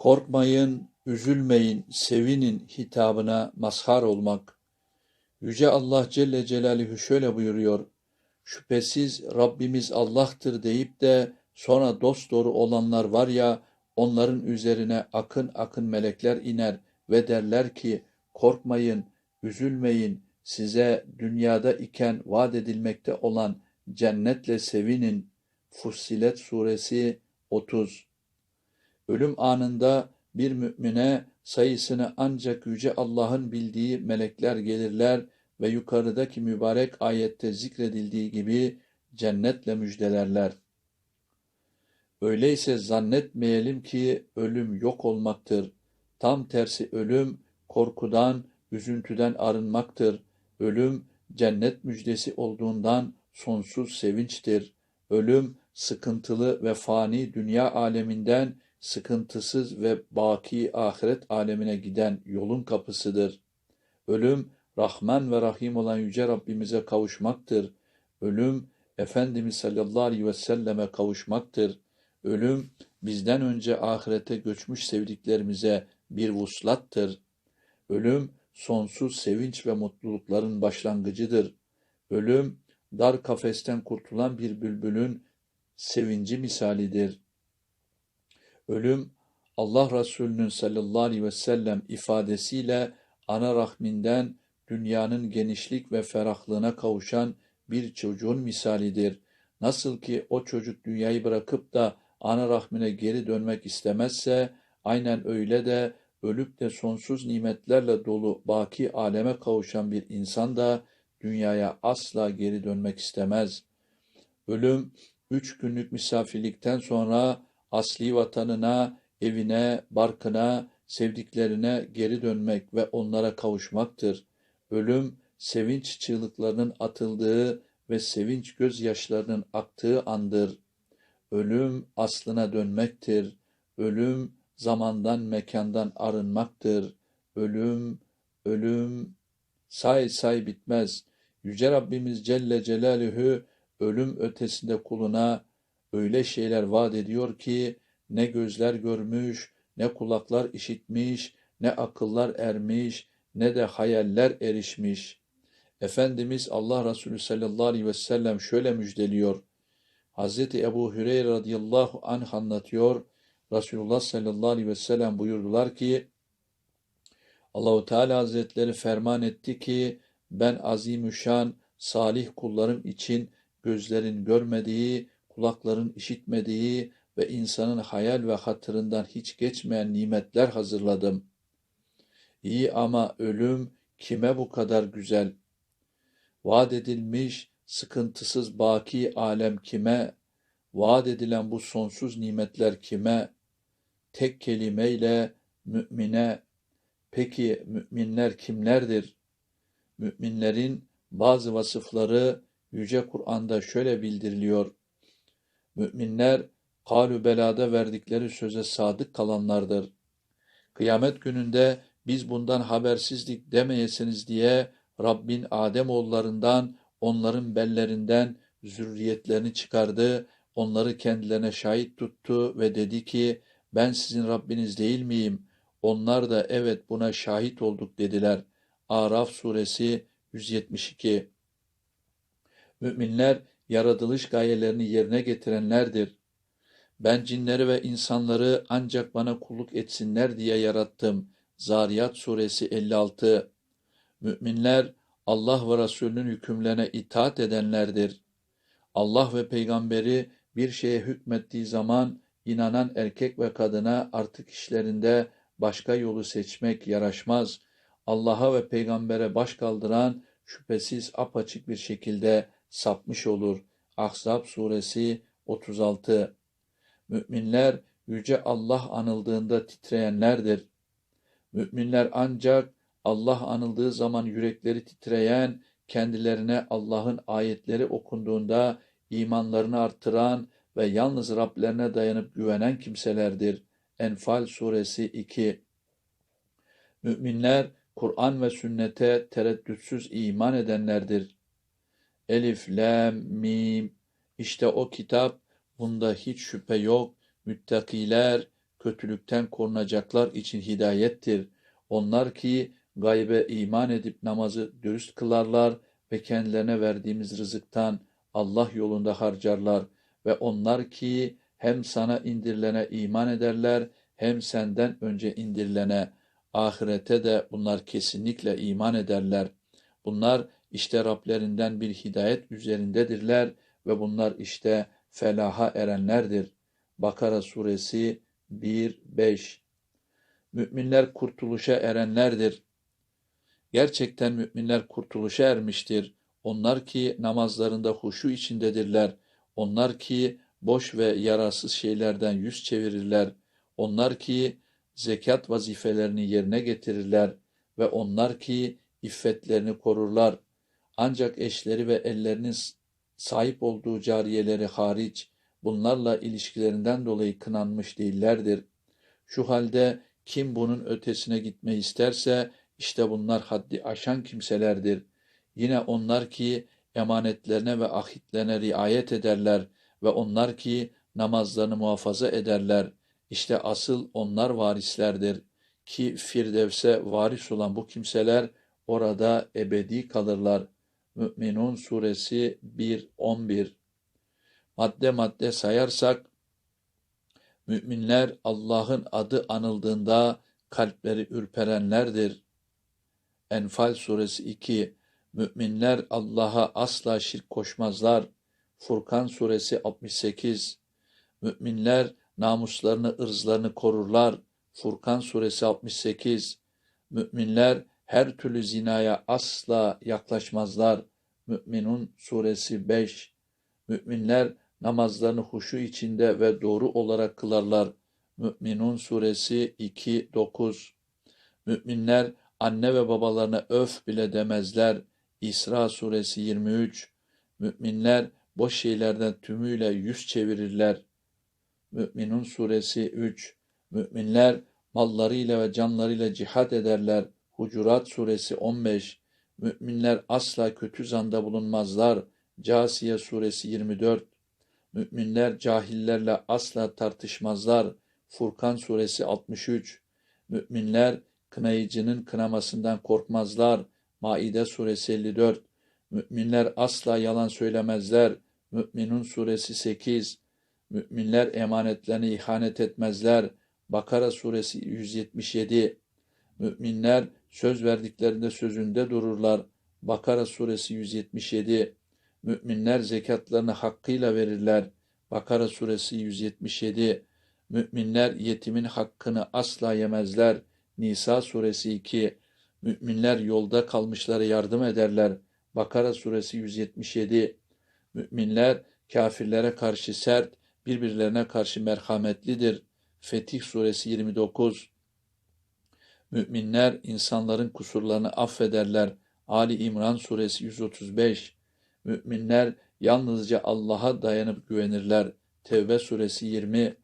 Korkmayın, üzülmeyin, sevinin hitabına mazhar olmak. Yüce Allah Celle Celaluhu şöyle buyuruyor. Şüphesiz Rabbimiz Allah'tır deyip de sonra dosdoğru olanlar var ya onların üzerine akın akın melekler iner ve derler ki korkmayın, üzülmeyin, size dünyada iken vaat edilmekte olan cennetle sevinin. Fussilet Suresi 30 Ölüm anında bir mümine sayısını ancak Yüce Allah'ın bildiği melekler gelirler ve yukarıdaki mübarek ayette zikredildiği gibi cennetle müjdelerler. Öyleyse zannetmeyelim ki ölüm yok olmaktır. Tam tersi ölüm korkudan, üzüntüden arınmaktır. Ölüm cennet müjdesi olduğundan sonsuz sevinçtir. Ölüm sıkıntılı ve fani dünya aleminden sıkıntısız ve baki ahiret alemine giden yolun kapısıdır. Ölüm, Rahman ve Rahim olan Yüce Rabbimize kavuşmaktır. Ölüm, Efendimiz sallallahu aleyhi ve selleme kavuşmaktır. Ölüm, bizden önce ahirete göçmüş sevdiklerimize bir vuslattır. Ölüm, sonsuz sevinç ve mutlulukların başlangıcıdır. Ölüm, dar kafesten kurtulan bir bülbülün sevinci misalidir. Ölüm, Allah Resulü'nün sallallahu aleyhi ve sellem ifadesiyle ana rahminden dünyanın genişlik ve ferahlığına kavuşan bir çocuğun misalidir. Nasıl ki o çocuk dünyayı bırakıp da ana rahmine geri dönmek istemezse, aynen öyle de ölüp de sonsuz nimetlerle dolu baki aleme kavuşan bir insan da dünyaya asla geri dönmek istemez. Ölüm, üç günlük misafirlikten sonra asli vatanına, evine, barkına, sevdiklerine geri dönmek ve onlara kavuşmaktır. Ölüm, sevinç çığlıklarının atıldığı ve sevinç gözyaşlarının aktığı andır. Ölüm aslına dönmektir. Ölüm zamandan mekandan arınmaktır. Ölüm, ölüm say say bitmez. Yüce Rabbimiz Celle Celaluhu ölüm ötesinde kuluna öyle şeyler vaat ediyor ki ne gözler görmüş, ne kulaklar işitmiş, ne akıllar ermiş, ne de hayaller erişmiş. Efendimiz Allah Resulü sallallahu aleyhi ve sellem şöyle müjdeliyor. Hazreti Ebu Hüreyre radıyallahu anh anlatıyor. Resulullah sallallahu aleyhi ve sellem buyurdular ki Allahu Teala Hazretleri ferman etti ki ben azimüşşan salih kullarım için gözlerin görmediği, kulakların işitmediği ve insanın hayal ve hatırından hiç geçmeyen nimetler hazırladım. İyi ama ölüm kime bu kadar güzel? Vaat edilmiş sıkıntısız baki alem kime? Vaat edilen bu sonsuz nimetler kime? Tek kelimeyle mümine. Peki müminler kimlerdir? Müminlerin bazı vasıfları Yüce Kur'an'da şöyle bildiriliyor. Müminler kalü belada verdikleri söze sadık kalanlardır. Kıyamet gününde biz bundan habersizlik demeyesiniz diye Rabbin Adem oğullarından, onların bellerinden zürriyetlerini çıkardı, onları kendilerine şahit tuttu ve dedi ki, ben sizin Rabbiniz değil miyim? Onlar da evet buna şahit olduk dediler. Araf suresi 172 Müminler yaratılış gayelerini yerine getirenlerdir. Ben cinleri ve insanları ancak bana kulluk etsinler diye yarattım. Zariyat suresi 56 Müminler Allah ve Resulünün hükümlerine itaat edenlerdir. Allah ve peygamberi bir şeye hükmettiği zaman inanan erkek ve kadına artık işlerinde başka yolu seçmek yaraşmaz. Allah'a ve peygambere baş kaldıran şüphesiz apaçık bir şekilde sapmış olur. Ahzab suresi 36 Müminler yüce Allah anıldığında titreyenlerdir. Müminler ancak Allah anıldığı zaman yürekleri titreyen, kendilerine Allah'ın ayetleri okunduğunda imanlarını artıran ve yalnız Rablerine dayanıp güvenen kimselerdir. Enfal suresi 2 Müminler Kur'an ve sünnete tereddütsüz iman edenlerdir. Elif, Lam, Mim. İşte o kitap, bunda hiç şüphe yok. Müttakiler, kötülükten korunacaklar için hidayettir. Onlar ki gaybe iman edip namazı dürüst kılarlar ve kendilerine verdiğimiz rızıktan Allah yolunda harcarlar ve onlar ki hem sana indirilene iman ederler hem senden önce indirilene ahirete de bunlar kesinlikle iman ederler. Bunlar işte Rablerinden bir hidayet üzerindedirler ve bunlar işte felaha erenlerdir. Bakara suresi 1-5 Müminler kurtuluşa erenlerdir. Gerçekten müminler kurtuluşa ermiştir. Onlar ki namazlarında huşu içindedirler. Onlar ki boş ve yararsız şeylerden yüz çevirirler. Onlar ki zekat vazifelerini yerine getirirler ve onlar ki iffetlerini korurlar. Ancak eşleri ve ellerinin sahip olduğu cariyeleri hariç bunlarla ilişkilerinden dolayı kınanmış değillerdir. Şu halde kim bunun ötesine gitmeyi isterse işte bunlar haddi aşan kimselerdir. Yine onlar ki emanetlerine ve ahitlerine riayet ederler ve onlar ki namazlarını muhafaza ederler. İşte asıl onlar varislerdir ki Firdevs'e varis olan bu kimseler orada ebedi kalırlar. Mü'minun suresi 1-11 Madde madde sayarsak müminler Allah'ın adı anıldığında kalpleri ürperenlerdir. Enfal suresi 2 Müminler Allah'a asla şirk koşmazlar. Furkan suresi 68 Müminler namuslarını, ırzlarını korurlar. Furkan suresi 68 Müminler her türlü zinaya asla yaklaşmazlar. Mü'minun suresi 5 Müminler namazlarını huşu içinde ve doğru olarak kılarlar. Mü'minun suresi 2-9 Müminler anne ve babalarına öf bile demezler. İsra suresi 23 Müminler boş şeylerden tümüyle yüz çevirirler. Mü'minun suresi 3 Müminler mallarıyla ve canlarıyla cihat ederler. Hucurat suresi 15 Müminler asla kötü zanda bulunmazlar. Casiye suresi 24 Müminler cahillerle asla tartışmazlar. Furkan suresi 63 Müminler kınayıcının kınamasından korkmazlar. Maide suresi 54 Müminler asla yalan söylemezler. Müminun suresi 8 Müminler emanetlerine ihanet etmezler. Bakara suresi 177 Müminler söz verdiklerinde sözünde dururlar. Bakara suresi 177 Müminler zekatlarını hakkıyla verirler. Bakara suresi 177 Müminler yetimin hakkını asla yemezler. Nisa suresi 2 Müminler yolda kalmışlara yardım ederler. Bakara suresi 177 Müminler kafirlere karşı sert, birbirlerine karşı merhametlidir. Fetih suresi 29 Müminler insanların kusurlarını affederler. Ali İmran suresi 135 Müminler yalnızca Allah'a dayanıp güvenirler. Tevbe suresi 20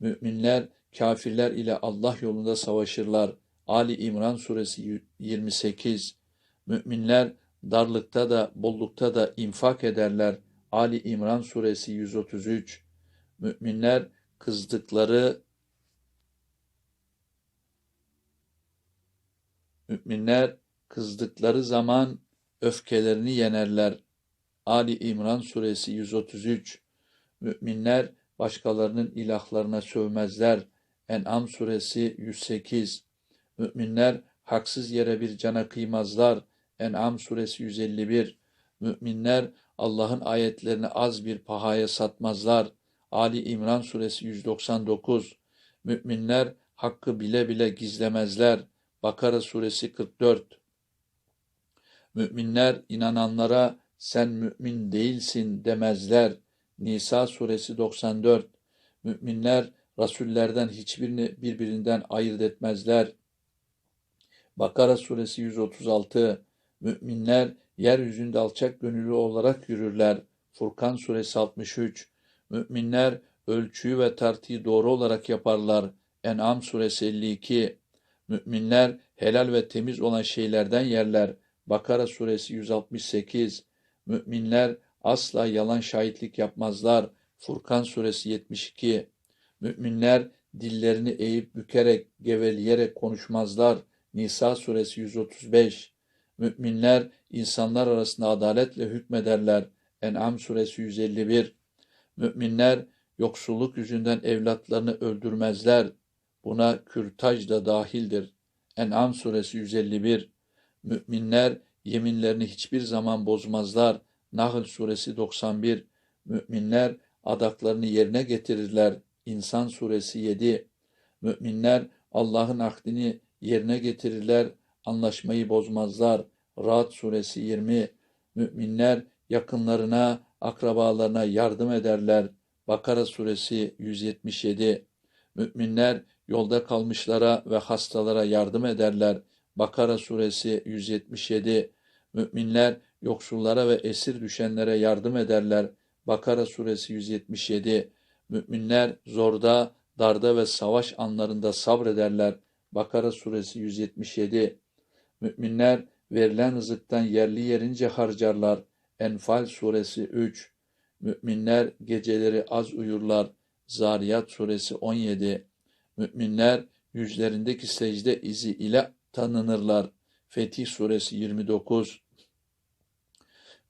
Müminler kafirler ile Allah yolunda savaşırlar. Ali İmran suresi 28 Müminler darlıkta da bollukta da infak ederler. Ali İmran suresi 133 Müminler kızdıkları Müminler kızdıkları zaman öfkelerini yenerler. Ali İmran suresi 133 Müminler başkalarının ilahlarına sövmezler. En'am suresi 108 Müminler haksız yere bir cana kıymazlar. En'am suresi 151 Müminler Allah'ın ayetlerini az bir pahaya satmazlar. Ali İmran suresi 199 Müminler hakkı bile bile gizlemezler. Bakara suresi 44 Müminler inananlara sen mümin değilsin demezler. Nisa suresi 94 Müminler rasullerden hiçbirini birbirinden ayırt etmezler. Bakara suresi 136 Müminler yeryüzünde alçak gönüllü olarak yürürler. Furkan suresi 63 Müminler ölçüyü ve tartıyı doğru olarak yaparlar. En'am suresi 52 Müminler helal ve temiz olan şeylerden yerler. Bakara suresi 168 Müminler asla yalan şahitlik yapmazlar. Furkan suresi 72 Müminler dillerini eğip bükerek, geveleyerek konuşmazlar. Nisa suresi 135 Müminler insanlar arasında adaletle hükmederler. En'am suresi 151 Müminler yoksulluk yüzünden evlatlarını öldürmezler. Buna kürtaj da dahildir. En'am suresi 151 Müminler yeminlerini hiçbir zaman bozmazlar. Nahl suresi 91 Müminler adaklarını yerine getirirler. İnsan suresi 7 Müminler Allah'ın ahdini yerine getirirler, anlaşmayı bozmazlar. Ra'd suresi 20 Müminler yakınlarına, akrabalarına yardım ederler. Bakara suresi 177 Müminler yolda kalmışlara ve hastalara yardım ederler. Bakara suresi 177 Müminler yoksullara ve esir düşenlere yardım ederler. Bakara suresi 177 Müminler zorda, darda ve savaş anlarında sabrederler. Bakara suresi 177 Müminler verilen rızıktan yerli yerince harcarlar. Enfal suresi 3 Müminler geceleri az uyurlar. Zariyat suresi 17 Müminler yüzlerindeki secde izi ile tanınırlar. Fetih suresi 29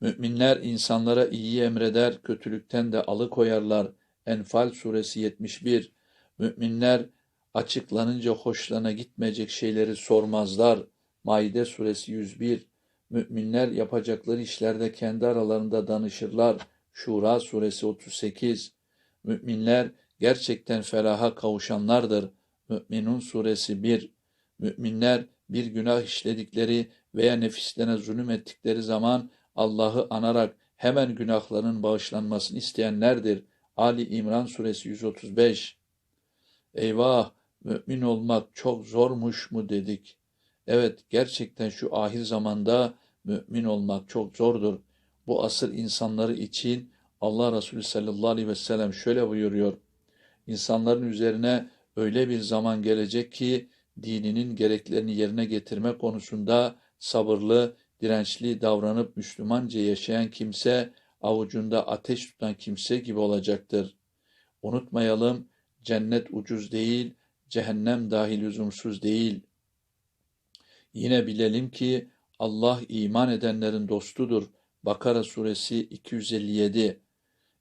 Müminler insanlara iyi emreder, kötülükten de alıkoyarlar. Enfal suresi 71 Müminler açıklanınca hoşlarına gitmeyecek şeyleri sormazlar. Maide suresi 101 Müminler yapacakları işlerde kendi aralarında danışırlar. Şura suresi 38 Müminler gerçekten felaha kavuşanlardır. Müminun suresi 1 Müminler bir günah işledikleri veya nefislerine zulüm ettikleri zaman Allah'ı anarak hemen günahlarının bağışlanmasını isteyenlerdir. Ali İmran suresi 135 Eyvah! Mümin olmak çok zormuş mu dedik. Evet, gerçekten şu ahir zamanda mümin olmak çok zordur. Bu asır insanları için Allah Resulü sallallahu aleyhi ve sellem şöyle buyuruyor. İnsanların üzerine öyle bir zaman gelecek ki dininin gereklerini yerine getirme konusunda sabırlı, dirençli davranıp Müslümanca yaşayan kimse avucunda ateş tutan kimse gibi olacaktır. Unutmayalım, cennet ucuz değil, cehennem dahil lüzumsuz değil. Yine bilelim ki Allah iman edenlerin dostudur. Bakara suresi 257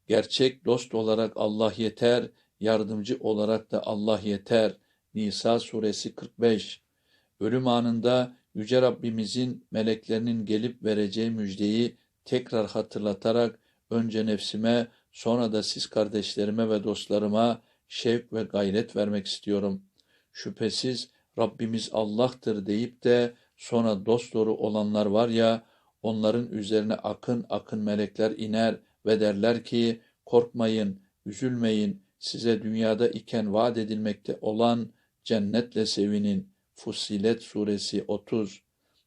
Gerçek dost olarak Allah yeter, yardımcı olarak da Allah yeter. Nisa suresi 45 Ölüm anında Yüce Rabbimizin meleklerinin gelip vereceği müjdeyi tekrar hatırlatarak önce nefsime sonra da siz kardeşlerime ve dostlarıma şevk ve gayret vermek istiyorum. Şüphesiz Rabbimiz Allah'tır deyip de sonra dosdoğru olanlar var ya, onların üzerine akın akın melekler iner ve derler ki, korkmayın, üzülmeyin, size dünyada iken vaat edilmekte olan cennetle sevinin. Fussilet suresi 30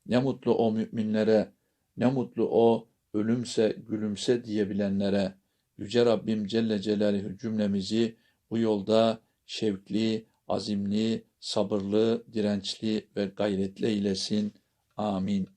Ne mutlu o müminlere, ne mutlu o ölümse gülümse diyebilenlere. Yüce Rabbim Celle Celaluhu cümlemizi bu yolda şevkli, azimli, sabırlı, dirençli ve gayretli eylesin. Amin.